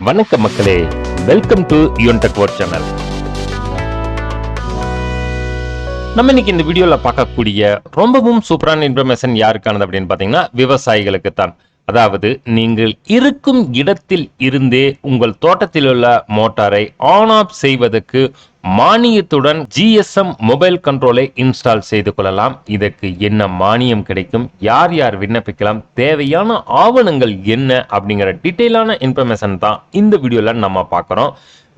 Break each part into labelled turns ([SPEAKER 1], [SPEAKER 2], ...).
[SPEAKER 1] வணக்கம் மக்களே. Welcome to யூன்டெக் ஒர்க் சேனல் நம்ம இன்னைக்கு இந்த வீடியோல பார்க்கக்கூடிய ரொம்பவும் சூப்பரான இன்ஃபர்மேஷன் யாருக்கானது அப்படின்னு பார்த்தீங்கன்னா விவசாயிகளுக்கு தான் அதாவது நீங்கள் இருக்கும் இடத்தில் இருந்தே உங்கள் தோட்டத்தில் உள்ள மோட்டாரை ஆன் ஆஃப் செய்வதற்கு மானியத்துடன் ஜிஎஸ்எம் மொபைல் கண்ட்ரோலை இன்ஸ்டால் செய்து கொள்ளலாம். இதற்கு என்ன மானியம் கிடைக்கும்? யார் யார் விண்ணப்பிக்கலாம்? தேவையான ஆவணங்கள் என்ன? அப்படிங்கிற டீட்டெயிலான இன்ஃபர்மேஷன் தான் இந்த வீடியோவில் நம்ம பார்க்குறோம்.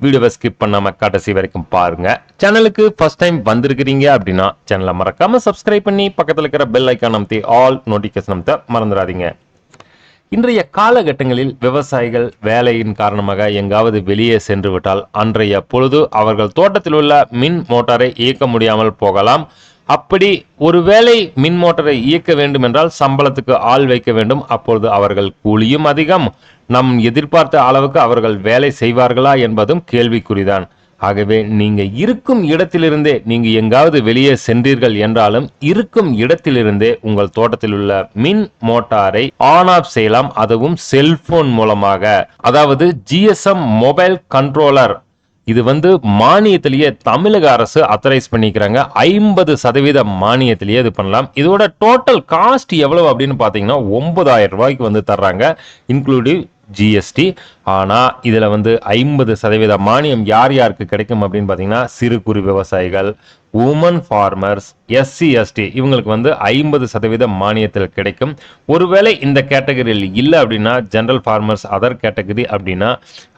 [SPEAKER 1] வீடியோவை ஸ்கிப் பண்ணாம கடைசி வரைக்கும் பாருங்க. சேனலுக்கு ஃபர்ஸ்ட் டைம் வந்திருக்கிறீங்க அப்படின்னா சேனலை மறக்காம சப்ஸ்கிரைப் பண்ணி பக்கத்தில் இருக்கிற பெல் ஐக்கான் அமைத்தி ஆல் நோட்டிஃபிகேஷன் அமைத்த மறந்துடாதீங்க. இன்றைய காலகட்டங்களில் விவசாயிகள் வேலையின் காரணமாக எங்காவது வெளியே சென்று விட்டால் அன்றைய பொழுது அவர்கள் தோட்டத்தில் உள்ள மின் மோட்டாரை இயக்க முடியாமல் போகலாம். அப்படி ஒருவேளை மின் மோட்டாரை இயக்க வேண்டும் என்றால் சம்பளத்துக்கு ஆள் வைக்க வேண்டும். அப்பொழுது அவர்கள் கூலியும் அதிகம். நம் எதிர்பார்த்த அளவுக்கு அவர்கள் வேலை செய்வார்களா என்பதும் கேள்விக்குறிதான். ஆகவே நீங்க இருக்கும் இடத்திலிருந்தே நீங்க எங்காவது வெளியே சென்றீர்கள் என்றாலும் இருக்கும் இடத்திலிருந்தே உங்கள் தோட்டத்தில் உள்ள மின் மோட்டாரை ஆன் ஆஃப் செய்யலாம். அதுவும் செல்போன் மூலமாக. அதாவது ஜிஎஸ்எம் மொபைல் கண்ட்ரோலர் இது வந்து மானியத்திலேயே தமிழக அரசு அத்தரைஸ் பண்ணிக்கிறாங்க. ஐம்பது சதவீத மானியத்திலேயே இது பண்ணலாம். இதோட டோட்டல் காஸ்ட் எவ்வளவு அப்படின்னு பார்த்தீங்கன்னா ஒன்பதாயிரம் ரூபாய்க்கு வந்து தர்றாங்க. இன்க்ளூடிவ் ஜிஎஸ்டி ஆனால் இதில் வந்து ஐம்பது சதவீத மானியம் யார் யாருக்கு கிடைக்கும் அப்படின்னு பார்த்தீங்கன்னா சிறு குறு விவசாயிகள் உமன் ஃபார்மர்ஸ் எஸ்சி எஸ்டி இவங்களுக்கு வந்து ஐம்பது சதவீத மானியத்தில் கிடைக்கும். ஒருவேளை இந்த கேட்டகரியில் இல்லை அப்படின்னா ஜென்ரல் ஃபார்மர்ஸ் அதர் கேட்டகரி அப்படின்னா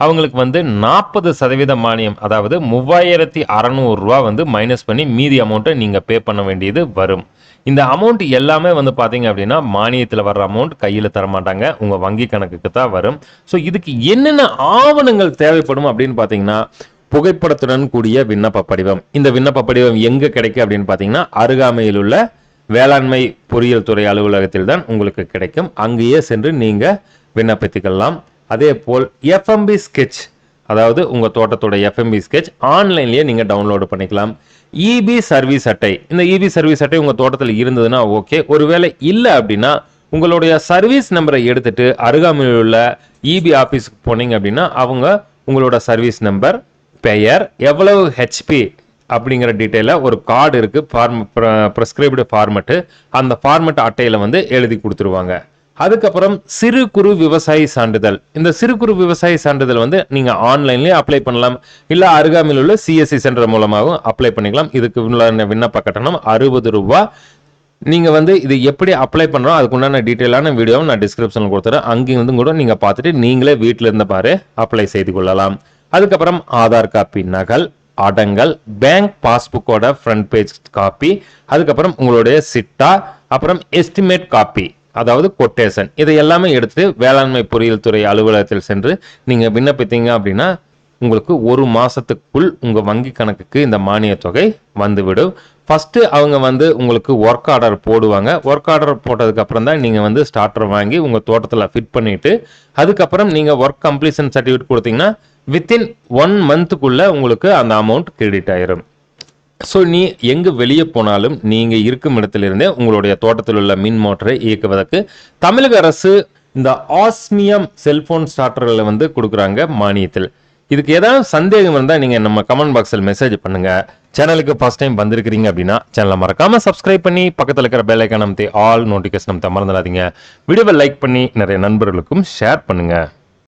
[SPEAKER 1] அவங்களுக்கு வந்து நாற்பது சதவீத மானியம் அதாவது மூவாயிரத்தி அறநூறுரூவா வந்து மைனஸ் பண்ணி மீதி அமௌண்ட்டை நீங்கள் பே பண்ண வேண்டியது வரும். இந்த அமௌண்ட் எல்லாமே வந்து பார்த்தீங்க அப்படின்னா மானியத்தில் வர்ற அமௌண்ட் கையில் தரமாட்டாங்க. உங்கள் வங்கி கணக்குக்கு தான் வரும். ஸோ இதுக்கு என்னென்ன ஆவணங்கள் தேவைப்படும் அப்படின்னு பார்த்தீங்கன்னா புகைப்படத்துடன் கூடிய விண்ணப்ப படிவம். இந்த விண்ணப்ப படிவம் எங்க கிடைக்கும் அப்படின்னு பார்த்தீங்கன்னா அருகாமையில் உள்ள வேளாண்மை பொறியியல் துறை அலுவலகத்தில் தான் உங்களுக்கு கிடைக்கும். அங்கேயே சென்று நீங்க விண்ணப்பித்துக்கலாம். அதே போல் எஃப்எம்பி ஸ்கெட்ச் அதாவது உங்க தோட்டத்தோட எஃப்எம்பி ஸ்கெட்ச் ஆன்லைன்லயே நீங்க டவுன்லோடு பண்ணிக்கலாம். இபி சர்வீஸ் அட்டை. இந்த இபி சர்வீஸ் அட்டை உங்க தோட்டத்தில் இருந்ததுன்னா ஓகே. ஒருவேளை இல்லை அப்படின்னா உங்களுடைய சர்வீஸ் நம்பரை எடுத்துட்டு அருகாமையில் உள்ள இபி ஆஃபீஸுக்கு போனீங்க அப்படின்னா அவங்க உங்களோட சர்வீஸ் நம்பர் பெயர் எவ்வளவு ஹெச்பி அப்படிங்கிற டீட்டெயிலாக ஒரு கார்டு இருக்குது ஃபார்ம் ப்ரெஸ்கிரைப்டு ஃபார்மெட்டு அந்த ஃபார்மெட் அட்டையில் வந்து எழுதி கொடுத்துருவாங்க. அதுக்கப்புறம் சிறு குறு விவசாயி சான்றிதழ். இந்த சிறு குறு விவசாயி சான்றிதழ் வந்து நீங்கள் ஆன்லைன்லேயே அப்ளை பண்ணலாம். இல்லை அருகாமையில் உள்ள சிஎஸ்சி சென்டர் மூலமாகவும் அப்ளை பண்ணிக்கலாம். இதுக்கு உள்ள விண்ணப்ப கட்டணம் அறுபது ரூபா. நீங்கள் வந்து இது எப்படி அப்ளை பண்ணுறோம் அதுக்கு உண்டான டீட்டெயிலான வீடியோவும் நான் டிஸ்கிரிப்ஷனில் கொடுத்துறேன். வந்து கூட நீங்கள் பார்த்துட்டு நீங்களே வீட்டில் இருந்த பாரு அப்ளை செய்து கொள்ளலாம். அதுக்கப்புறம் ஆதார் காப்பி நகல் அடங்கல் பேங்க் பாஸ்புக்கோட ஃப்ரண்ட் பேஜ் காப்பி அதுக்கப்புறம் உங்களுடைய சிட்டா அப்புறம் எஸ்டிமேட் காப்பி அதாவது கொட்டேஷன் இதை எல்லாமே எடுத்து வேளாண்மை பொறியியல் துறை அலுவலகத்தில் சென்று நீங்க விண்ணப்பித்தீங்க அப்படின்னா உங்களுக்கு ஒரு மாசத்துக்குள் உங்க வங்கி கணக்குக்கு இந்த மானிய தொகை வந்துவிடும். ஃபஸ்ட்டு அவங்க வந்து உங்களுக்கு ஒர்க் ஆர்டர் போடுவாங்க. ஒர்க் ஆர்டர் போட்டதுக்கப்புறம் தான் நீங்கள் வந்து ஸ்டார்டர் வாங்கி உங்கள் தோட்டத்தில் ஃபிட் பண்ணிவிட்டு அதுக்கப்புறம் நீங்கள் ஒர்க் கம்ப்ளீஷன் சர்டிஃபிகேட் கொடுத்தீங்கன்னா வித்தின் ஒன் மந்த்துக்குள்ளே உங்களுக்கு அந்த அமௌண்ட் கிரெடிட் ஆயிரும். ஸோ நீ எங்கு வெளியே போனாலும் நீங்க இருக்கும் இடத்திலிருந்தே உங்களுடைய தோட்டத்தில் உள்ள மின் மோட்டரை இயக்குவதற்கு தமிழக அரசு இந்த ஆஸ்மியம் செல்போன் ஸ்டார்டர்களை வந்து கொடுக்குறாங்க மானியத்தில். இதுக்கு ஏதாவது சந்தேகம் இருந்தால் நீங்கள் நம்ம கமெண்ட் பாக்ஸில் மெசேஜ் பண்ணுங்க. சேனலுக்கு ஃபர்ஸ்ட் டைம் வந்திருக்கிறீங்க அப்படின்னா சேனலை மறக்காம சப்ஸ்கிரைப் பண்ணி பக்கத்தில் இருக்கிற பெல் ஐக்கான் அமைத்து ஆல் நோட்டிஃபிகேஷன் அமைத்த மறந்துடாதீங்க வீடியோவை லைக் பண்ணி நிறைய நண்பர்களுக்கும் ஷேர் பண்ணுங்கள்